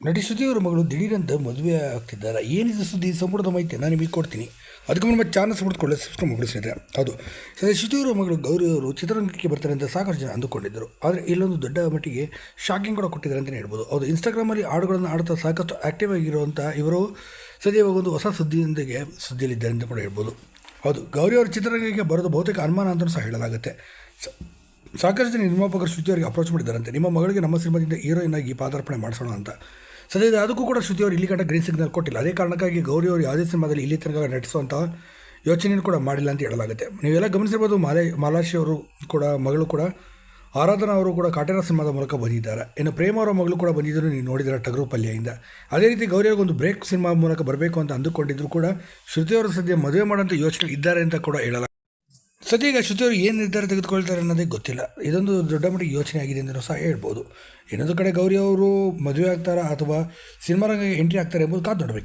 ನಟಿ ಸುದ್ದಿಯವರ ಮಗಳು ದಿಢೀರಂತ ಮದುವೆ ಆಗ್ತಿದ್ದಾರೆ? ಏನಿದೆ ಸುದ್ದಿ? ಸಂಪುಟದ ಮಾಹಿತಿ ನಾನು ನಿಮಗೆ ಕೊಡ್ತೀನಿ. ಅದಕ್ಕೆ ನಮ್ಮ ಚಾನಲ್ ಸಪೋರ್ಟ್ಕೊಳ್ಳಿ ಸಬ್ಸ್ಕ್ರೈಬ್ ಮಗಳು ಸ್ನೇಹಿತರೆ ಹೌದು. ಸದ್ಯ ಸುದ್ದಿಯವರ ಮಗಳು ಗೌರಿ ಅವರು ಚಿತ್ರರಂಗಕ್ಕೆ ಬರ್ತಾರೆ ಅಂತ ಸಾಕಷ್ಟು ಜನ ಅಂದುಕೊಂಡಿದ್ದರು. ಆದರೆ ಇಲ್ಲೊಂದು ದೊಡ್ಡ ಮಟ್ಟಿಗೆ ಶಾಕಿಂಗ್ ಕೂಡ ಕೊಟ್ಟಿದ್ದಾರೆ ಅಂತಲೇ ಹೇಳ್ಬೋದು. ಹೌದು ಇನ್ಸ್ಟಾಗ್ರಾಮಲ್ಲಿ ಹಾಡುಗಳನ್ನು ಆಡ್ತಾ ಸಾಕಷ್ಟು ಆ್ಯಕ್ಟಿವ್ ಆಗಿರುವಂಥ ಇವರು ಸದ್ಯ ಒಂದು ಹೊಸ ಸುದ್ದಿಯೊಂದಿಗೆ ಸುದ್ದಿಯಲ್ಲಿದ್ದಾರೆ ಅಂತ ಕೂಡ ಹೇಳ್ಬೋದು. ಹೌದು, ಗೌರಿ ಅವರು ಚಿತ್ರರಂಗಕ್ಕೆ ಬರೋದು ಬಹುತೇಕ ಅನುಮಾನ ಅಂತಲೂ ಸಹ ಹೇಳಲಾಗುತ್ತೆ. ಸಾಕಷ್ಟು ಜನ ನಿರ್ಮಾಪಕರು ಶ್ರುತಿ ಅವರಿಗೆ ಅಪ್ರೋಚ್ ಮಾಡಿದ್ದಾರಂತೆ. ನಿಮ್ಮ ಮಗಳಿಗೆ ನಮ್ಮ ಸಿನಿಮಾದಿಂದ ಹೀರೋಯಿನ್ ಆಗಿ ಪಾದಾರ್ಪಣೆ ಮಾಡಿಸೋಣ ಅಂತ. ಸದ್ಯದ ಅದಕ್ಕೂ ಕೂಡ ಶ್ರುತಿ ಅವರು ಇಲ್ಲಿ ಗಂಟ ಗ್ರೀನ್ ಸಿಗ್ನಲ್ ಕೊಟ್ಟಿಲ್ಲ. ಅದೇ ಕಾರಣಕ್ಕಾಗಿ ಗೌರಿ ಅವರು ಯಾವುದೇ ಸಿನಿಮಾದಲ್ಲಿ ಇಲ್ಲಿ ತನಕ ನಟಿಸುವಂತಹ ಯೋಚನೆಯನ್ನು ಕೂಡ ಮಾಡಿಲ್ಲ ಅಂತ ಹೇಳಲಾಗುತ್ತೆ. ನೀವೆಲ್ಲ ಗಮನಿಸಿರ್ಬೋದು, ಮಾಲೆ, ಮಾಲಾಶಿ ಅವರು ಕೂಡ, ಮಗಳು ಕೂಡ, ಆರಾಧನಾ ಅವರು ಕೂಡ ಕಾಟೇರ ಸಿನಿಮಾದ ಮೂಲಕ ಬಂದಿದ್ದಾರೆ. ಇನ್ನು ಪ್ರೇಮ ಅವರ ಮಗಳು ಕೂಡ ಬಂದಿದ್ದರು ನೀವು ನೋಡಿದರೆ ಟಗರು ಪಲ್ಯದಿಂದ ಅದೇ ರೀತಿ ಗೌರಿ ಅವ್ರಿಗೆ ಒಂದು ಬ್ರೇಕ್ ಸಿನಿಮಾ ಮೂಲಕ ಬರಬೇಕು ಅಂತ ಅಂದುಕೊಂಡಿದ್ರು ಕೂಡ ಶ್ರುತಿಯವರು ಸದ್ಯ ಮದುವೆ ಮಾಡೋಂಥ ಯೋಚನೆ ಇದ್ದಾರೆ ಅಂತ ಕೂಡ ಹೇಳಲಾಗುತ್ತೆ ಸದ್ಯ ಈಗ ಶ್ರುತಿಯವರು ಏನು ನಿರ್ಧಾರ ತೆಗೆದುಕೊಳ್ತಾರೆ ಅನ್ನೋದೇ ಗೊತ್ತಿಲ್ಲ. ಇದೊಂದು ದೊಡ್ಡ ಮಟ್ಟಿಗೆ ಯೋಚನೆ ಆಗಿದೆ ಅಂತಲೂ ಸಹ ಹೇಳ್ಬೋದು. ಇನ್ನೊಂದು ಕಡೆ ಗೌರಿ ಅವರು ಮದುವೆ ಆಗ್ತಾರಾ ಅಥವಾ ಸಿನಿಮಾ ರಂಗಕ್ಕೆ ಎಂಟ್ರಿ ಆಗ್ತಾರೆ ಎಂಬುದು ಕಾದು ನೋಡಬೇಕು